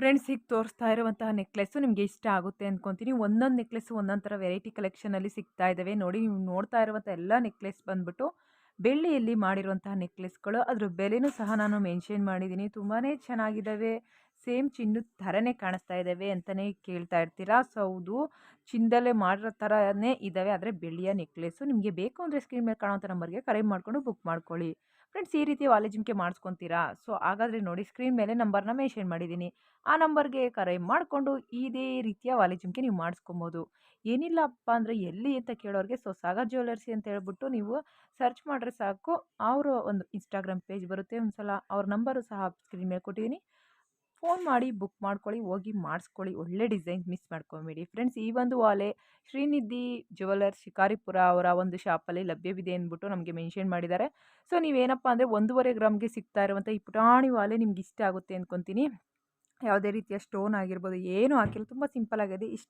ಫ್ರೆಂಡ್ಸಿಗೆ ತೋರಿಸ್ತಾ ಇರುವಂತಹ ನೆಕ್ಲೆಸ್ಸು ನಿಮಗೆ ಇಷ್ಟ ಆಗುತ್ತೆ ಅಂದ್ಕೊತೀನಿ ಒಂದೊಂದು ನೆಕ್ಲೆಸ್ಸು ಒಂದೊಂದು ಥರ ವೆರೈಟಿ ಕಲೆಕ್ಷನಲ್ಲಿ ಸಿಗ್ತಾ ಇದ್ದಾವೆ ನೋಡಿ ನೀವು ನೋಡ್ತಾ ಇರುವಂಥ ಎಲ್ಲ ನೆಕ್ಲೆಸ್ ಬಂದ್ಬಿಟ್ಟು ಬೆಳ್ಳಿಯಲ್ಲಿ ಮಾಡಿರುವಂತಹ ನೆಕ್ಲೆಸ್ಗಳು ಅದ್ರ ಬೆಲೆನೂ ಸಹ ನಾನು ಮೆನ್ಷನ್ ಮಾಡಿದ್ದೀನಿ. ತುಂಬಾ ಚೆನ್ನಾಗಿದ್ದಾವೆ ಸೇಮ್ ಚಿನ್ನದ ಥರನೇ ಕಾಣಿಸ್ತಾ ಇದ್ದಾವೆ ಅಂತಲೇ ಕೇಳ್ತಾ ಇರ್ತೀರಾ. ಸೊ, ಹೌದು, ಚಿನ್ನದಲ್ಲೇ ಮಾಡಿರೋ ಥರನೇ ಇದ್ದಾವೆ ಆದರೆ ಬೆಳ್ಳಿಯ ನೆಕ್ಲೆಸ್ಸು ನಿಮಗೆ ಬೇಕು ಅಂದರೆ ಸ್ಕ್ರೀನ್ ಮೇಲೆ ಕಾಣೋಂಥ ನಂಬರ್ಗೆ ಕರೆ ಮಾಡಿಕೊಂಡು ಬುಕ್ ಮಾಡ್ಕೊಳ್ಳಿ. ಫ್ರೆಂಡ್ಸ್, ಈ ರೀತಿ ವಾಲೆ ಜಿಂಕೆ ಮಾಡಿಸ್ಕೊತೀರಾ? ಸೊ, ಹಾಗಾದರೆ ನೋಡಿ, ಸ್ಕ್ರೀನ್ ಮೇಲೆ ನಂಬರ್ನ ಮೆನ್ಷನ್ ಮಾಡಿದ್ದೀನಿ. ಆ ನಂಬರ್ಗೆ ಕರೆ ಮಾಡಿಕೊಂಡು ಇದೇ ರೀತಿಯ ವಾಲೆ ಜಿಂಕೆ ನೀವು ಮಾಡಿಸ್ಕೊಬೋದು. ಏನಿಲ್ಲಪ್ಪ ಅಂದರೆ ಎಲ್ಲಿ ಅಂತ ಕೇಳೋರಿಗೆ ಸೊ, ಸಾಗರ್ ಜ್ಯುವೆಲರ್ಸಿ ಅಂತ ಹೇಳ್ಬಿಟ್ಟು ನೀವು ಸರ್ಚ್ ಮಾಡಿದ್ರೆ ಸಾಕು. ಅವರು ಒಂದು ಇನ್ಸ್ಟಾಗ್ರಾಮ್ ಪೇಜ್ ಬರುತ್ತೆ ಒಂದು ಸಲ ಅವ್ರ ನಂಬರು ಸಹ ಸ್ಕ್ರೀನ್ ಮೇಲೆ ಕೊಟ್ಟಿದ್ದೀನಿ. ಫೋನ್ ಮಾಡಿ ಬುಕ್ ಮಾಡ್ಕೊಳ್ಳಿ, ಹೋಗಿ ಮಾಡಿಸ್ಕೊಳ್ಳಿ. ಒಳ್ಳೆ ಡಿಸೈನ್ಸ್ ಮಿಸ್ ಮಾಡ್ಕೊಬೇಡಿ. ಫ್ರೆಂಡ್ಸ್, ಈ ಒಂದು ವಾಲೆ ಶ್ರೀನಿಧಿ ಜುವೆಲರ್ ಶಿಕಾರಿಪುರ ಅವರ ಒಂದು ಶಾಪಲ್ಲಿ ಲಭ್ಯವಿದೆ ಅಂದ್ಬಿಟ್ಟು ನಮಗೆ ಮೆನ್ಷನ್ ಮಾಡಿದ್ದಾರೆ. ಸೊ, ನೀವೇನಪ್ಪ ಅಂದರೆ ಒಂದೂವರೆ ಗ್ರಾಮ್ಗೆ ಸಿಗ್ತಾ ಇರುವಂಥ ಈ ಪುಟಾಣಿ ವಾಲೆ ನಿಮ್ಗೆ ಇಷ್ಟ ಆಗುತ್ತೆ ಅಂದ್ಕೊತೀನಿ ಯಾವುದೇ ರೀತಿಯ ಸ್ಟೋನ್ ಆಗಿರ್ಬೋದು, ಏನೂ ಹಾಕಿಲ್ಲ. ತುಂಬ ಸಿಂಪಲ್ ಆಗಿದೆ. ಇಷ್ಟು